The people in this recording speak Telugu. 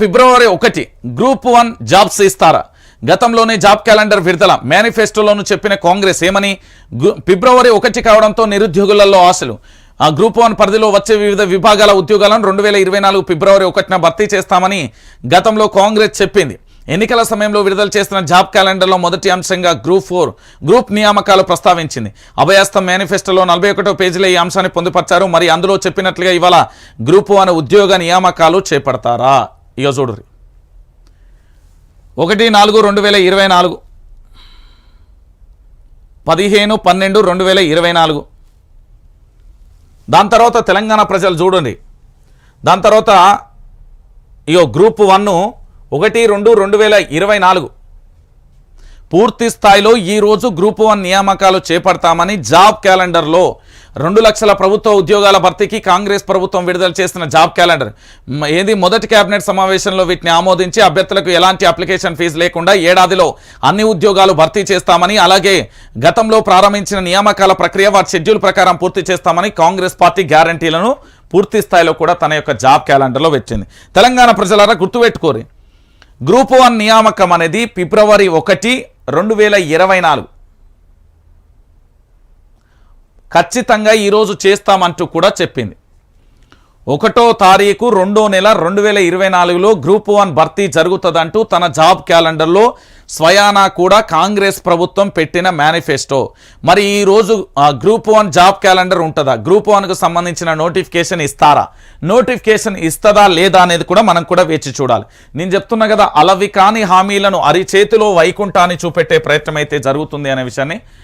ఫిబ్రవరి ఒకటి గ్రూప్ వన్ జాబ్స్ ఇస్తారా? గతంలోనే జాబ్ క్యాలెండర్ విడుదల. మేనిఫెస్టోలోను చెప్పిన కాంగ్రెస్ ఏమని? ఫిబ్రవరి ఒకటి కావడంతో నిరుద్యోగులలో ఆశలు. ఆ గ్రూప్ వన్ పరిధిలో వచ్చే వివిధ విభాగాల ఉద్యోగాలను రెండు వేల ఇరవై నాలుగు ఫిబ్రవరి ఒకటిన భర్తీ చేస్తామని గతంలో కాంగ్రెస్ చెప్పింది. ఎన్నికల సమయంలో విడుదల చేసిన జాబ్ క్యాలెండర్లో మొదటి అంశంగా గ్రూప్ ఫోర్ గ్రూప్ నియామకాలు ప్రస్తావించింది. అభయాస్తం మేనిఫెస్టోలో నలభై ఒకటో పేజీలో ఈ అంశాన్ని పొందుపరిచారు. మరి అందులో చెప్పినట్లుగా ఇవాళ గ్రూప్ వన్ ఉద్యోగ నియామకాలు చేపడతారా? ఇక చూడరు ఒకటి నాలుగు రెండు వేల ఇరవై నాలుగు. పదిహేను పన్నెండు రెండు వేల ఇరవై నాలుగు. దాని తర్వాత తెలంగాణ ప్రజలు చూడండి. దాని తర్వాత ఇగో గ్రూప్ వన్ను ఒకటి రెండు రెండు వేల ఇరవై నాలుగు. పూర్తి స్థాయిలో ఈ రోజు గ్రూప్ వన్ నియామకాలు చేపడతామని జాబ్ క్యాలెండర్లో రెండు లక్షల ప్రభుత్వ ఉద్యోగాల భర్తీకి కాంగ్రెస్ ప్రభుత్వం విడుదల చేసిన జాబ్ క్యాలెండర్. ఏది? మొదటి కేబినెట్ సమావేశంలో వీటిని ఆమోదించి అభ్యర్థులకు ఎలాంటి అప్లికేషన్ ఫీజు లేకుండా ఏడాదిలో అన్ని ఉద్యోగాలు భర్తీ చేస్తామని అలాగే గతంలో ప్రారంభించిన నియామకాల ప్రక్రియ వారి షెడ్యూల్ ప్రకారం పూర్తి చేస్తామని కాంగ్రెస్ పార్టీ గ్యారంటీలను పూర్తి స్థాయిలో కూడా తన యొక్క జాబ్ క్యాలెండర్లో వచ్చింది. తెలంగాణ ప్రజలారా గుర్తుపెట్టుకోరి. గ్రూప్ వన్ నియామకం అనేది ఫిబ్రవరి ఒకటి రెండు వేల ఇరవై నాలుగు. ఖచ్చితంగా ఈరోజు చేస్తామంటూ కూడా చెప్పింది. ఒకటో తారీఖు రెండో నెల రెండు వేల ఇరవై నాలుగులో గ్రూప్ వన్ భర్తీ జరుగుతుందంటూ తన జాబ్ క్యాలెండర్లో స్వయానా కూడా కాంగ్రెస్ ప్రభుత్వం పెట్టిన మేనిఫెస్టో. మరి ఈ రోజు గ్రూప్ వన్ జాబ్ క్యాలెండర్ ఉంటుందా? గ్రూప్ వన్కు సంబంధించిన నోటిఫికేషన్ ఇస్తారా? నోటిఫికేషన్ ఇస్తుందా లేదా అనేది కూడా మనం కూడా వేచి చూడాలి. నేను చెప్తున్నా కదా అలవి కాని హామీలను అరిచేతిలో వైకుంఠాన్ని చూపెట్టే ప్రయత్నం అయితే జరుగుతుంది అనే విషయాన్ని